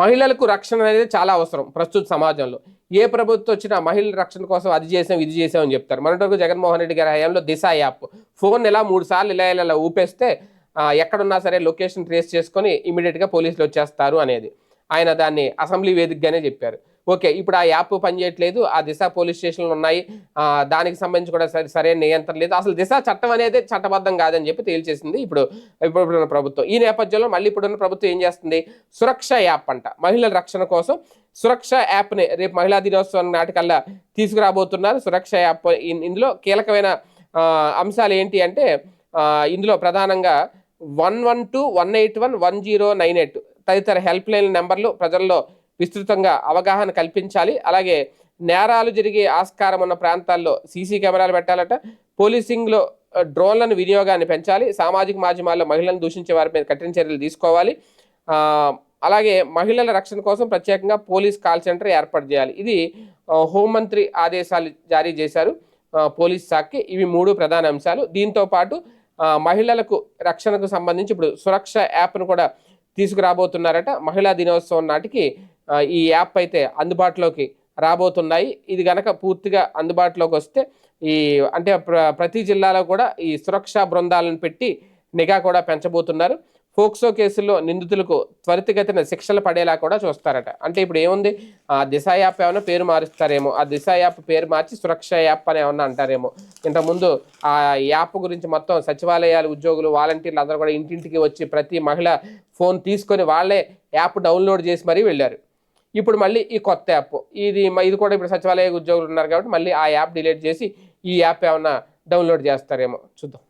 మహిళలకు రక్షణ అనేది చాలా అవసరం ప్రస్తుత సమాజంలో. ఏ ప్రభుత్వం వచ్చినా మహిళల రక్షణ కోసం అది చేసాం ఇది చేసాం అని చెప్తారు. మొన్నటి వరకు జగన్మోహన్ రెడ్డి గారి హయాంలో దిశ యాప్. ఫోన్ ఇలా మూడు సార్లు ఇలా ఇలా ఊపేస్తే ఎక్కడున్నా సరే లొకేషన్ ట్రేస్ చేసుకొని ఇమీడియట్గా పోలీసులు వచ్చేస్తారు అనేది. ఆయన దాన్ని అసెంబ్లీ వేదికగానే చెప్పారు. ఓకే ఇప్పుడు ఆ యాప్ పనిచేయట్లేదు ఆ దిశ పోలీస్ స్టేషన్లు ఉన్నాయి దానికి సంబంధించి కూడా సరి సరైన నియంత్రణ లేదు. అసలు దిశ చట్టం అనేది చట్టబద్ధం కాదని చెప్పి తేల్చేసింది ఇప్పుడు ఇప్పుడున్న ప్రభుత్వం. ఈ నేపథ్యంలో మళ్ళీ ఇప్పుడున్న ప్రభుత్వం ఏం చేస్తుంది? సురక్ష యాప్ అంట. మహిళల రక్షణ కోసం సురక్ష యాప్ని రేపు మహిళా దినోత్సవం నాటికల్లా తీసుకురాబోతున్నారు. సురక్ష యాప్ ఇందులో కీలకమైన అంశాలు ఏంటి అంటే ఇందులో ప్రధానంగా one one two one eight one one zero nine eight తదితర హెల్ప్ లైన్ నెంబర్లు ప్రజల్లో విస్తృతంగా అవగాహన కల్పించాలి. అలాగే నేరాలు జరిగే ఆస్కారం ఉన్న ప్రాంతాల్లో సీసీ కెమెరాలు పెట్టాలట. పోలీసింగ్లో డ్రోన్లను వినియోగాన్ని పెంచాలి. సామాజిక మాధ్యమాల్లో మహిళలను దూషించే వారి మీద కఠిన చర్యలు తీసుకోవాలి. అలాగే మహిళల రక్షణ కోసం ప్రత్యేకంగా పోలీస్ కాల్ సెంటర్ ఏర్పాటు చేయాలి. ఇది హోంమంత్రి ఆదేశాలు జారీ చేశారు. పోలీస్ శాఖకి ఇవి మూడు ప్రధాన అంశాలు. దీంతో పాటు మహిళలకు రక్షణకు సంబంధించి ఇప్పుడు సురక్ష యాప్ను కూడా తీసుకురాబోతున్నారట. మహిళా దినోత్సవం నాటికి ఈ యాప్ అయితే అందుబాటులోకి రాబోతున్నాయి. ఇది గనక పూర్తిగా అందుబాటులోకి వస్తే ఈ అంటే ప్ర ప్రతి జిల్లాలో కూడా ఈ సురక్షా బృందాలను పెట్టి నిఘా కూడా పెంచబోతున్నారు. ఫోక్సో కేసుల్లో నిందితులకు త్వరితగతిన శిక్షలు పడేలా కూడా చూస్తారట. అంటే ఇప్పుడు ఏముంది? ఆ దిశ యాప్ ఏమైనా పేరు మారుస్తారేమో. ఆ దిశ యాప్ పేరు మార్చి సురక్ష యాప్ అని ఏమన్నా అంటారేమో. ఇంతకుముందు ఆ యాప్ గురించి మొత్తం సచివాలయాలు ఉద్యోగులు వాలంటీర్లు అందరూ కూడా ఇంటింటికి వచ్చి ప్రతి మహిళ ఫోన్ తీసుకొని వాళ్ళే యాప్ డౌన్లోడ్ చేసి మరీ వెళ్ళారు. ఇప్పుడు మళ్ళీ ఈ కొత్త యాప్. ఇది ఇది కూడా ఇప్పుడు సచివాలయ ఉద్యోగులు ఉన్నారు కాబట్టి మళ్ళీ ఆ యాప్ డిలీట్ చేసి ఈ యాప్ ఏమైనా డౌన్లోడ్ చేస్తారేమో చూద్దాం.